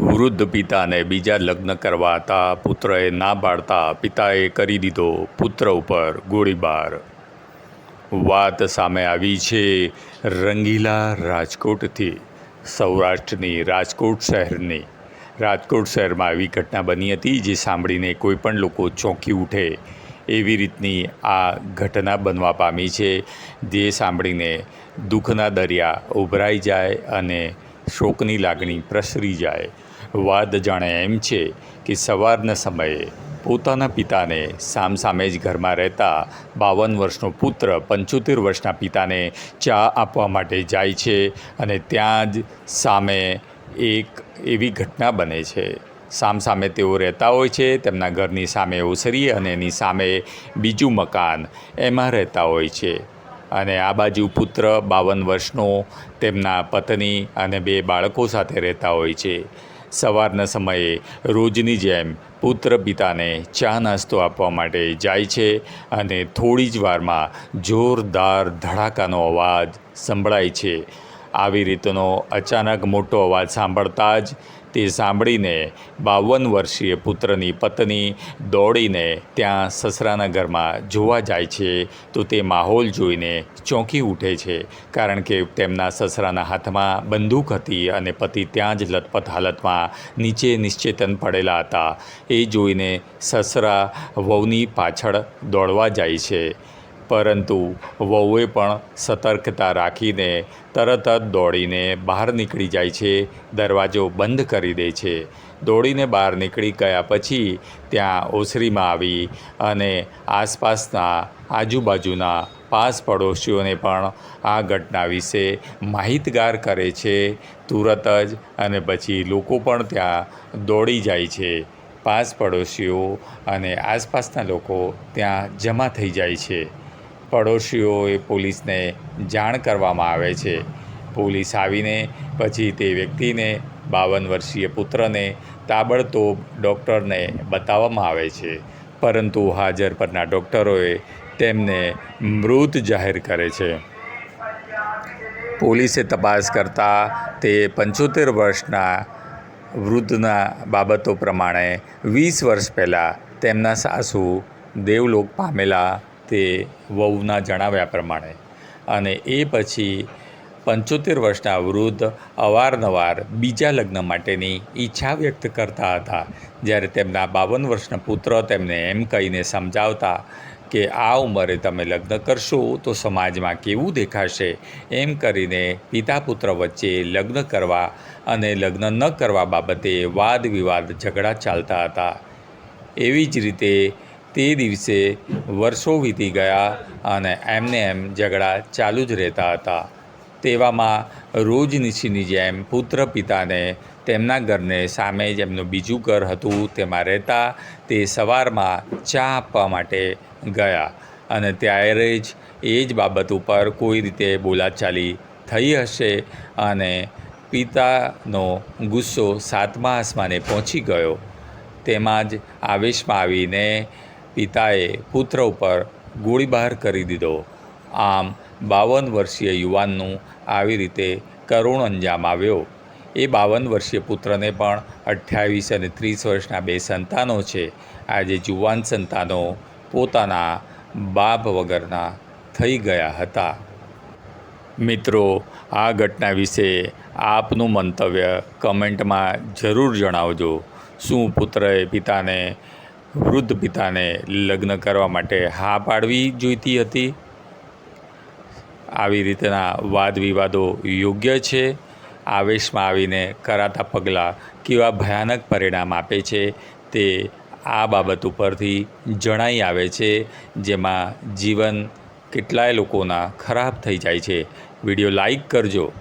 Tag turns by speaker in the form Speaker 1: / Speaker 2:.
Speaker 1: વૃદ્ધ પિતાને બીજા લગ્ન કરવા હતા પુત્રએ ના પાડતા પિતાએ કરી દીધો પુત્ર ઉપર ગોળીબાર. વાત સામે આવી છે રંગીલા રાજકોટથી, સૌરાષ્ટ્રની રાજકોટ શહેરની. રાજકોટ શહેરમાં આવી ઘટના બની હતી જે સાંભળીને કોઈ પણ લોકો ચોંકી ઉઠે. એવી રીતની આ ઘટના બનવા પામી છે જે સાંભળીને દુઃખના દરિયા ઉભરાઈ જાય અને શોકની લાગણી પ્રસરી જાય. વાત જાણે એમ છે કે સવારના સમયે પોતાના પિતાને સામસામે જ ઘરમાં રહેતા બાવન વર્ષનો પુત્ર પંચોતેર વર્ષના પિતાને ચા આપવા માટે જાય છે અને ત્યાં જ સામે એક એવી ઘટના બને છે. સામસામે તેઓ રહેતા હોય છે, તેમના ઘરની સામે ઓસરી અને એની સામે બીજું મકાન એમાં રહેતા હોય છે. અને આ બાજુ પુત્ર બાવન વર્ષનો તેમના પત્ની અને બે બાળકો સાથે રહેતા હોય છે. સવારના સમયે રોજની જેમ પુત્ર પિતાને ચા નાસ્તો આપવા માટે જાય છે અને થોડી જ વારમાં જોરદાર ધડાકાનો અવાજ સંભળાય છે. આવી રીતનો અચાનક મોટો અવાજ સાંભળતા જ તે સાંભળીને બાવન વર્ષીય પુત્રની પત્ની દોડીને ત્યાં સસરાના ઘરમાં જોવા જાય છે, તો તે માહોલ જોઈને ચોંકી ઉઠે છે, કારણ કે તેમના સસરાના હાથમાં બંદૂક હતી અને પતિ ત્યાં જ લથપથ હાલતમાં નીચે નિશ્ચેતન પડેલા હતા. એ જોઈને સસરા વહુની પાછળ દોડવા જાય છે. પરંતુ વહુએ પણ સતર્કતા રાખીને તરત જ દોડીને બહાર નીકળી જાય છે, દરવાજો બંધ કરી દે છે. દોડીને બહાર નીકળી ગયા પછી ત્યાં ઓસરીમાં આવી અને આસપાસના આજુબાજુના પાસ પડોશીઓને પણ આ ઘટના વિશે માહિતગાર કરે છે. તુરત જ અને પછી લોકો પણ ત્યાં દોડી જાય છે. પાસ પડોશીઓ અને આસપાસના લોકો ત્યાં જમા થઈ જાય છે. પડોશીઓએ પોલીસને જાણ કરવામાં આવે છે. પોલીસ આવીને પછી તે વ્યક્તિને બાવન વર્ષીય પુત્રને તાબડતોબ ડૉક્ટરને બતાવવામાં આવે છે. પરંતુ હાજર પરના ડૉક્ટરોએ તેમને મૃત જાહેર કરે છે. પોલીસે તપાસ કરતાં તે પંચોતેર વર્ષના વૃદ્ધના બાબતો પ્રમાણે વીસ વર્ષ પહેલાં તેમના સાસુ દેવલોક પામેલા તે વહુના જણાવ્યા પ્રમાણે. અને એ પછી પંચોતેર વર્ષના વૃદ્ધ અવારનવાર બીજા લગ્ન માટેની ઈચ્છા વ્યક્ત કરતા હતા. જ્યારે તેમના બાવન વર્ષના પુત્ર તેમને એમ કહીને સમજાવતા કે આ ઉંમરે તમે લગ્ન કરશો તો સમાજમાં કેવું દેખાશે? એમ કરીને પિતા પુત્ર વચ્ચે લગ્ન કરવા અને લગ્ન ન કરવા બાબતે વાદ વિવાદ ઝઘડા ચાલતા હતા. એવી જ રીતે તે દિવસે વર્ષો વીતી ગયા અને એમને એમ ઝઘડા ચાલુ જ રહેતા હતા. તેવામાં રોજ નીચીની જેમ પુત્ર પિતાને તેમના ઘરને સામે જ એમનું બીજું ઘર હતું તેમાં રહેતા તે સવારમાં ચા આપવા માટે ગયા અને ત્યારે જ એ જ બાબત ઉપર કોઈ રીતે બોલાચાલી થઈ હશે અને પિતાનો ગુસ્સો સાતમા આસમાને પહોંચી ગયો. તેમાં જ આવેશમાં આવીને પિતાએ પુત્ર ઉપર ગોળીબાર કરી દીધો. આમ બાવન વર્ષીય યુવાનનું આવી રીતે કરુણ અંજામ આવ્યો. એ બાવન વર્ષીય પુત્રને પણ અઠ્યાવીસ અને ત્રીસ વર્ષના બે સંતાનો છે. આજે જુવાન સંતાનો પોતાના બાપ વગરના થઈ ગયા હતા. મિત્રો, આ ઘટના વિશે આપનું મંતવ્ય કમેન્ટમાં જરૂર જણાવજો. શું પુત્રએ પિતાને વૃદ્ધ પિતાને લગ્ન કરવા માટે હા પાડવી જોઈતી હતી. આવી રીતના વાદ વિવાદો યોગ્ય છે. આવેશમાં આવીને કરાતા પગલાં કેવા ભયાનક પરિણામ આપે છે તે આ બાબત ઉપરથી જણાઈ આવે છે, જેમાં જીવન કેટલાય લોકોના ખરાબ થઈ જાય છે. વીડિયો લાઈક કરજો.